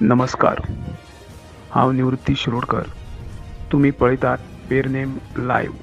नमस्कार. हांव निवृत्ती शिरोडकर. तुमी पळयतात पेरनेम लायव्ह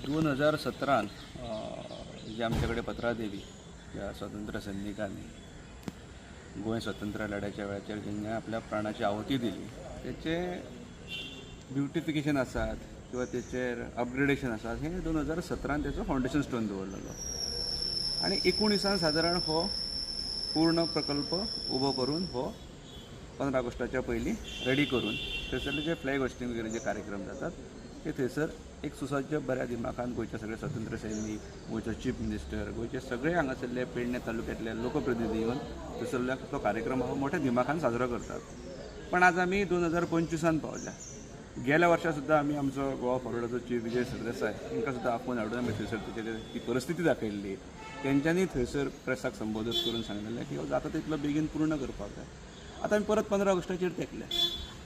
दोन हजार सतरान जे आमच्याकडे पत्रादेवी ज्या स्वातंत्र्य सैनिकांनी गोंय स्वातंत्र्य लढ्याच्या वेळाचेर जेणे आपल्या प्राणाची आहुती दिली त्याचे ब्युटिफिकेशन आसात किंवा तेचेर अपग्रेडेशन आसात हे दोन हजार सतरान तेचो फावंडेशन स्टोन दवरलेलो आणि एकोणिसान सादारण हो पूर्ण प्रकल्प उबो करून हो पंदरा ऑगस्टाच्या पयलीं रेडी करून थंयसरले जे फ्लॅग होस्टिंग वगैरे जे कार्यक्रम जातात हे थंयसर एक सुसज्ज बऱ्या दिमाखान गोंयचे सगळे स्वतंत्र सैनीक गोंयचो चीफ मिनिस्टर गोंयचे सगळे हांगासरले पेडणे तालुक्यातले लोकप्रतिनिधी येवन थंयसरल्या तो कार्यक्रम हो मोठ्या दिमाखान साजरो करतात. पण आज आमी दोन हजार पंचवीसान पावल्या. गेल्या वर्सा सुद्दां आमी आमचो गोवा फॉरवर्डाचो चीफ विजय सरदेसाय तांकां सुद्दां आपोवन हाडून आमी थंयसर तेचेर ती परिस्थिती दाखयल्ली. तेंच्यांनी थंयसर प्रेसाक संबोधीत करून सांगलेलें की हो जाता तितलो बेगीन पूर्ण करपाक जाय. आतां आमी परत पंदरा ऑगस्टाचेर तेंकले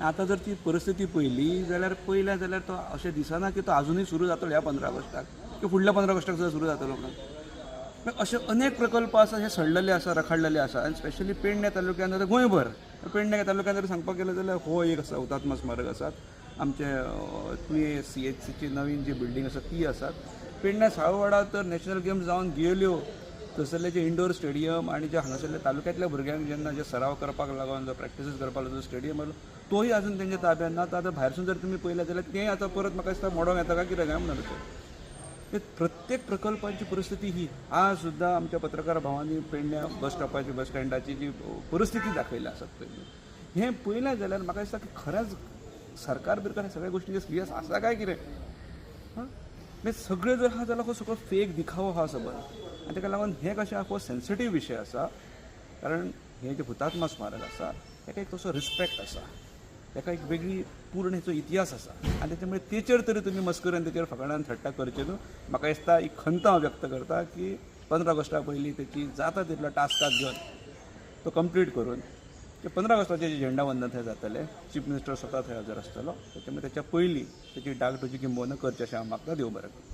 आतां जर ती परिस्थिती पळयली जाल्यार पयल्या जाल्यार तो अशें दिसना की तो अजुनूय सुरू जातलो ह्या पंदरा ऑगस्टाक की फुडल्या पंदरा ऑगस्टाक सुद्दां सुरू जातलो म्हणून अशे अनेक प्रकल्प आसा हे सडलेले आसा रखडलेले आसा आनी स्पेशली पेडण्या तालुक्यान जाल्यार गोंयभर पेडण्या तालुक्यान जर सांगपाक गेलें जाल्यार हो एक आसा हुतात्मा स्मारक आसात आमचे तुये सी एच सीची नवीन जी बिल्डींग आसा ती आसात पेडण्या साळवाडा तर नॅशनल गेम्स जावन गेल्यो थंयसरले जे इंडोर स्टेडियम आणि जे हांगासरले तालुक्यांतल्या भुरग्यांक जेन्ना जे सराव करपाक लागून जो प्रॅक्टीसीस करपाक लागून जो स्टेडियम आलो तोही अजून तेंच्या ताब्यात ना. आतां भायरसून जर तुमी पळयलें जाल्यार तें आतां परत म्हाका दिसता मोडोंक येता काय कितें काय म्हणून प्रत्येक प्रकल्पांची परिस्थिती ही. आज सुद्धा आमच्या पत्रकार भावांनी पेडण्या बस स्टॉपाची बस स्टँडाची जी परिस्थिती दाखयली आसात पयली हें पळयलें जाल्यार म्हाका दिसता की खरेंच सरकार बिरकार ह्या सगळ्या गोष्टींचे सिरियस आसा काय कितें हां? सगळें जर आहा जाल्यार हो सगळो फेक दिखावो आसा सबंद आनी ताका लागून हे कशें हो सेन्सिटीव विशय आसा कारण हे जे हुतात्मा स्मारक आसा ताका एक तसो रिस्पेक्ट आसा ताका एक वेगळी पूर्ण हेचो इतिहास आसा आनी त्याच्यामुळे तेचेर तरी तुमी मस्करीन तेचेर फकाणान थट्टा करचे न्हू म्हाका दिसता ही खंत हांव व्यक्त करता की पंदरा ऑगस्टा पयलीं तेची जाता तितलो टास्काक घेवन तो कंप्लीट करून ते पंदरा ऑगस्टाचे जे झेंडा वंदन थंय जातलें चीफ मिनिस्टर स्वता थंय हजर आसतलो. त्याच्यामुळे त्याच्या पयलीं तेची डागडुजी किंबोवन करचें अशें हांव म्हाका देव बरें. करूं.